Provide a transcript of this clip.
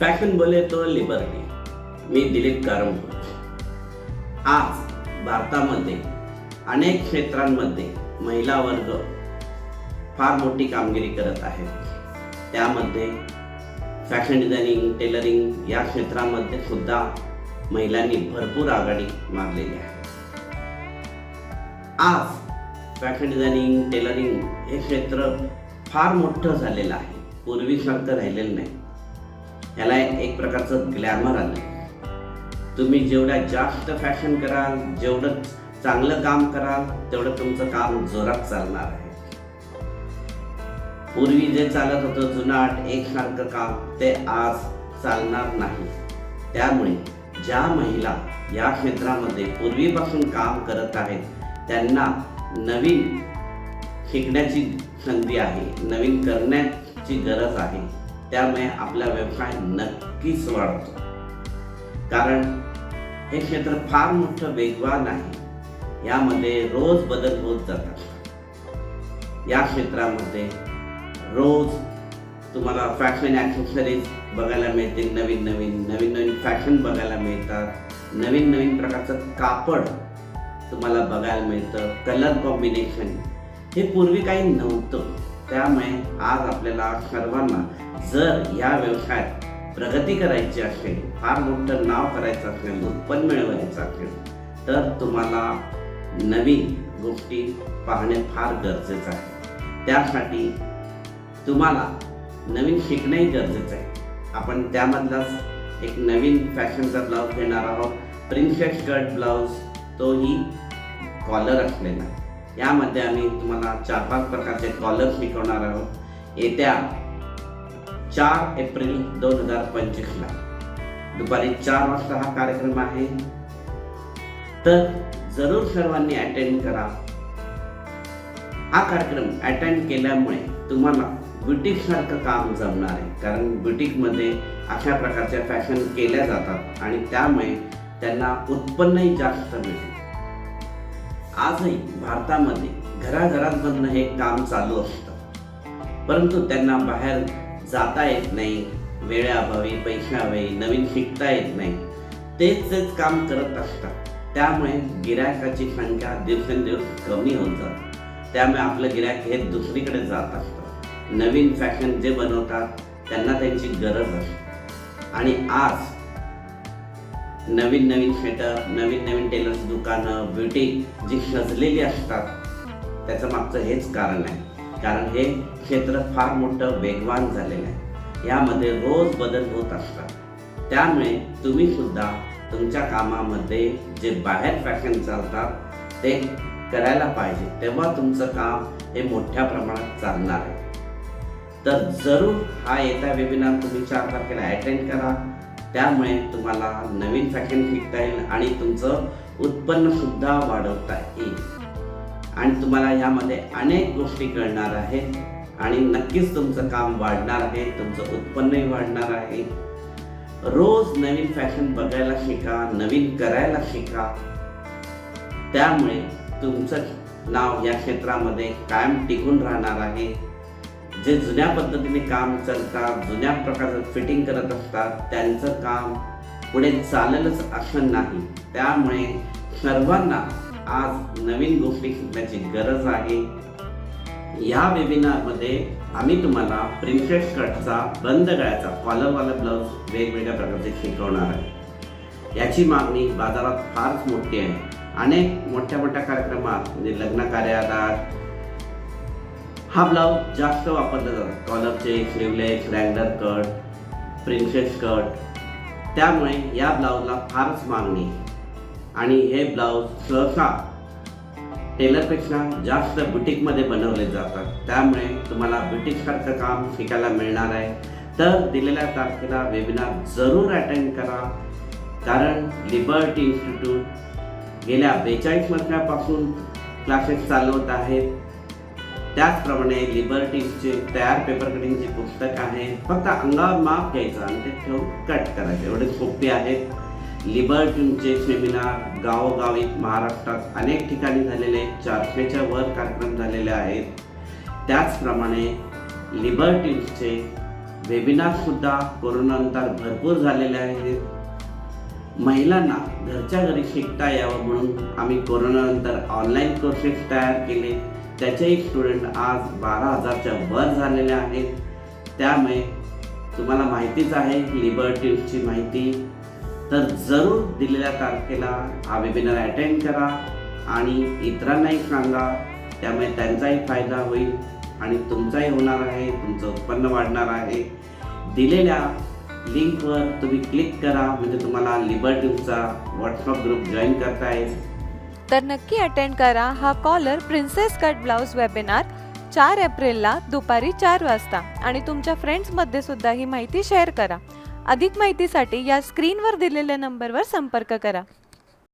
Fashion बोले तो liberty मी दिलीप कारंभ आज भारतामध्ये अनेक क्षेत्रांमध्ये महिला वर्ग फार मोठी कामगिरी करत आहेत त्यामध्ये फॅशन डिझायनिंग टेलरिंग या क्षेत्रामध्ये सुद्धा महिलांनी भरपूर आघाडी मारलेली आहे. आज फॅशन डिझायनिंग टेलरिंग हे क्षेत्र फार मोठं झालेलं आहे. पूर्वीसारखं राहिलेलं नाही. याला एक प्रकारचं ग्लॅमर आलं. तुम्ही जेवढ्या जास्त फॅशन कराल जेवढं चांगलं काम कराल तेवढं तुमचं काम जोरात चालणार आहे. पूर्वी जे चालत होतं जुनाट एकसारखं काम ते आज चालणार नाही. त्यामुळे ज्या महिला या क्षेत्रामध्ये पूर्वीपासून काम करत आहेत त्यांना नवीन शिकण्याची संधी आहे नवीन करण्याची गरज आहे. त्यामुळे आपला व्यवसाय नक्कीच वाढतो. कारण हे क्षेत्र फार मोठं वेगवान आहे. यामध्ये रोज बदल होत जातात. या क्षेत्रामध्ये रोज तुम्हाला फॅशन ॲक्सेसरीज बघायला मिळतील नवीन नवीन नवीन नवीन फॅशन बघायला मिळतात. नवीन नवीन प्रकारचं कापड तुम्हाला बघायला मिळतं. कलर कॉम्बिनेशन हे पूर्वी काही नव्हतं. त्यामुळे आज आपल्याला सर्वांना जर या व्यवसायात प्रगती करायची असेल फार मोठं नाव करायचं असेल उत्पन्न मिळवायचं असेल तर तुम्हाला नवीन गोष्टी पाहणे फार गरजेचं आहे. त्यासाठी तुम्हाला नवीन शिकणंही गरजेचं आहे. आपण त्यामधलाच एक नवीन फॅशनचा ब्लाऊज घेणार आहोत. प्रिन्सेस कट ब्लाऊज तोही कॉलर असलेला. यामध्ये आम्ही तुम्हाला चार पाच प्रकारचे कॉलर शिकवणार आहोत. येत्या चार एप्रिल दोन हजार पंचवीसला दुपारी चार वाजता हा कार्यक्रम आहे. तर जरूर सर्वांनी अटेंड करा. हा कार्यक्रम अटेंड केल्यामुळे तुम्हाला बुटीक सारखं काम जमणार आहे. कारण बुटीकमध्ये अशा प्रकारच्या फॅशन केल्या जातात आणि त्यामुळे त्यांना उत्पन्नही जास्त मिळते आजही भारतामध्ये घराघरात बनणं हे काम चालू असतं. परंतु त्यांना बाहेर जाता येत नाही वेळेअभावी पैशाअभावी नवीन शिकता येत नाही. तेच तेच काम करत असतात. त्यामुळे गिरायकाची संख्या दिवसेंदिवस कमी होत जाते. त्यामुळे आपलं गिरायक हे दुसरीकडे जात असतं. नवीन फॅशन जे बनवतात त्यांना त्यांची गरज असते. आणि आज नवीन नवीन सेटअप नवीन नवीन टेलर्स दुकानं ब्युटी जी सजलेली असतात त्याचं मागचं हेच कारण आहे. कारण हे क्षेत्र फार मोठं वेगवान झालेलं आहे. यामध्ये रोज बदल होत असतात. त्यामुळे तुम्ही सुद्धा तुमच्या कामामध्ये जे बाहेर फॅशन चालतात ते करायला पाहिजे. तेव्हा तुमचं काम हे मोठ्या प्रमाणात चालणार आहे. तर जरूर हा येत्या वेबिनार तुम्ही चार तारखेला अटेंड करा. त्यामुळे तुम्हाला नवीन फॅशन शिकता येईल आणि तुमचं उत्पन्न सुद्धा वाढवता येईल. आणि तुम्हाला यामध्ये अनेक गोष्टी कळणार आहेत आणि नक्कीच तुमचं काम वाढणार आहे तुमचं उत्पन्नही वाढणार आहे. रोज नवीन फॅशन बघायला शिका नवीन करायला शिका. त्यामुळे तुमचं नाव या क्षेत्रामध्ये कायम टिकून राहणार आहे. जे जुन्या पद्धतीने काम चालतात जुन्या प्रकारचं फिटिंग करत असतात त्यांचं काम पुढे चाललंच असं नाही. त्यामुळे सर्वांना आज नवीन गोष्टी शिकण्याची गरज आहे. या वेबिनारमध्ये आम्ही तुम्हाला प्रिन्सेस कटचा बंद गळ्याचा कॉलरवाला ब्लाऊज वेगवेगळ्या प्रकारचे शिकवणार आहे. याची मागणी बाजारात फारच मोठी आहे. अनेक मोठ्या मोठ्या कार्यक्रमात म्हणजे लग्न कार्यालयात हा ब्लाऊज जास्त वापरला जातो. कॉलरचे sleeveless raglan cut princess cut त्यामुळे या ब्लाऊजला फारच मागणी आहे. आणि हे ब्लाऊज सहसा टेलरपेक्षा जास्त बुटीकमध्ये बनवले जातात. त्यामुळे तुम्हाला बुटीकसारखं काम शिकायला मिळणार आहे. तर दिलेल्या तारखेला वेबिनार जरूर अटेंड करा. कारण लिबर्टी इन्स्टिट्यूट गेल्या बेचाळीस वर्षापासून क्लासेस चालवत आहेत. त्याचप्रमाणे लिबर्टीचे तयार पेपर कटिंगचे पुस्तक आहे. फक्त अंगावर माप घ्यायचं आणि ते ठेवून कट करायचं. एवढे सोपे आहेत लिबर्टीचे सेमिनार गावोगावी महाराष्ट्रात अनेक ठिकाणी झालेले चारशेच्या वर कार्यक्रम झालेले आहेत. त्याचप्रमाणे लिबर्टीचे वेबिनारसुद्धा कोरोनानंतर भरपूर झालेले आहेत. महिलांना घरच्या घरी शिकता यावं म्हणून आम्ही कोरोनानंतर ऑनलाईन कोर्सेस तयार केले. त्याचेही स्टुडंट आज बारा हजारच्या वर झालेले आहेत. त्यामुळे तुम्हाला माहितीच आहे लिबर्टीची माहिती. तर जरूर दिलेल्या तारखेला हा वेबिनार अटेंड करा आणि इतरांनाही सांगा. त्यामुळे त्यांचाही फायदा होईल आणि तुमचाही होणार आहे तुमचं उत्पन्न वाढणार आहे. दिलेल्या लिंकवर तुम्ही क्लिक करा. म्हणजे तुम्हाला लिबर्टीचा व्हॉट्सअप ग्रुप जॉईन करता येईल. तर नक्की अटेंड करा हा collar princess cut blouse webinar चार एप्रिलला दुपारी चार वाजता. आणि तुमच्या फ्रेंड्समध्ये सुद्धा ही माहिती शेअर करा. अधिक माहितीसाठी या स्क्रीनवर दिलेल्या नंबरवर संपर्क करा.